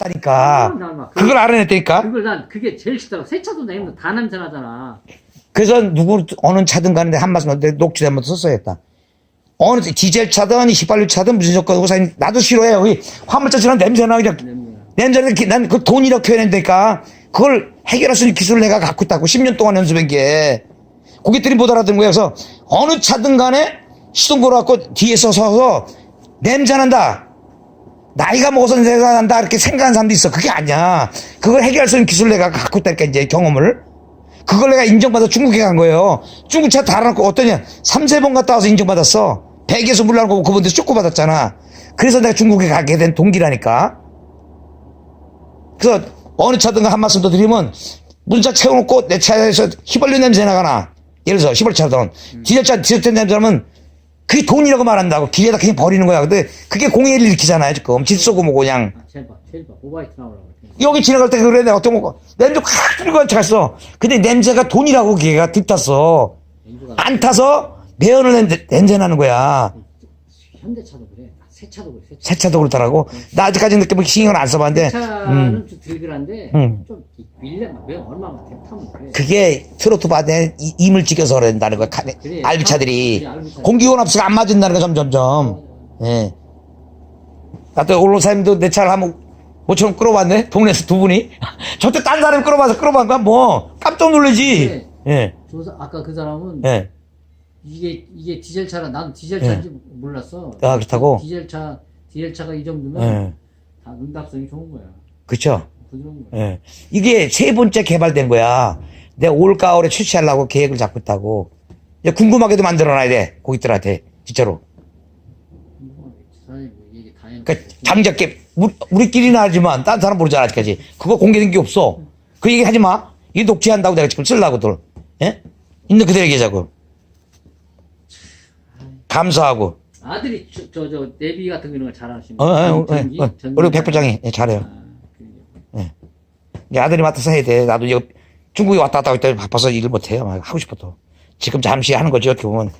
알아냈다니까. 나, 나, 그걸 알아냈다니까. 그걸 난 그게 제일 싫더라고. 세차도 내면 다 냄새 나잖아. 그래서 누구 어느 차든 가는데 한 말씀 내 녹취를 한번 썼어야겠다. 어느 디젤 차든 휘발유 차든 무슨 조건 우선 나도 싫어해. 여기 화물차처럼 냄새나 그냥 냄새. 냄새는 난그 돈이라고 표현한다니까. 그걸 해결할 수 있는 기술을 내가 갖고 있다고 10년 동안 연습한 게 고객들이 못 알아듣는 거야. 그래서 어느 차든 간에 시동 걸어갖고 뒤에서 서서 냄새 난다. 나이가 먹어서 냄새가 난다. 이렇게 생각하는 사람도 있어. 그게 아니야. 그걸 해결할 수 있는 기술을 내가 갖고 있다니까 이제 경험을. 그걸 내가 인정받아 중국에 간 거예요. 중국 차 달아놓고 어떠냐. 3, 세번 갔다 와서 인정받았어. 백에서 물러나고 그분들 쪼고 받았잖아. 그래서 내가 중국에 가게 된 동기라니까. 그래서 어느 차든가 한 말씀 더 드리면 문자 채워놓고 내 차에서 휘발유 냄새 나가나. 예를 들어서 휘발차든 디젤차 디젤차 냄새 나면 그게 돈이라고 말한다고. 길에다 그냥 버리는 거야. 근데 그게 공해를 일으키잖아요. 지금 질소고 뭐고 그냥. 아. 오바이트 나오라고. 여기 지나갈 때 그래 내가 어떤 거 냄새 확 들고 갔어. 근데 냄새가 돈이라고 뒷탔어. 연주가 안 타서 매연을 냄새, 냄새 나는 거야. 현대차도 그래. 새 차도 그래. 새 차. 새 차도 그렇더라고. 나 아직까지 느껴보 신경을 안 써봤는데 차는 음. 좀 들그란데 음. 좀 밀레만 왜 얼마 만 타면 그래. 그게 트로트 바디에 이- 임을 찍여서 그런다는 거야. 카- 그래. 알비차들이 그래, 알비차들. 공기온 합수가 안 맞은다는 거야 점점점. 예. 나또 올로 사님도 내 차를 한번 모처럼 끌어봤네. 동네에서 두 분이. 저때 딴 사람이 끌어봐서 끌어본 거야 뭐 깜짝 놀라지. 예. 조사 아까 그 사람은 예. 이게 이게 디젤차라 나도 디젤차인지 몰랐어. 아, 그렇다고? 디젤차 디젤차가 이 정도면 예. 다 응답성이 좋은 거야. 그쵸? 부드러운 거야. 예. 이게 세 번째 개발된 거야. 내가 올 가을에 출시하려고 계획을 잡고 있다고. 이제 궁금하게도 만들어놔야 돼. 고객들한테. 진짜로. 사장님 이게 다 해. 그러니까 장작게 우리, 우리끼리는 하지만 딴 사람 모르잖아 아직까지. 그거 공개된 게 없어. 그 얘기 하지 마. 이게 녹취한다고 내가 지금 쓰려고들. 예? 있는 그대로 얘기하자고. 감사하고. 아들이 저저 내비 같은 거 이런 걸 잘하시는 어, 어, 어, 전기, 어, 전기. 우리 백 부장이 예, 잘해요. 아. 이제 아들이 맡아서 해야 돼. 나도 이거 중국에 왔다 갔다 할 때 바빠서 일을 못 해요. 막 하고 싶어도. 지금 잠시 하는 거죠. 어떻게 보면.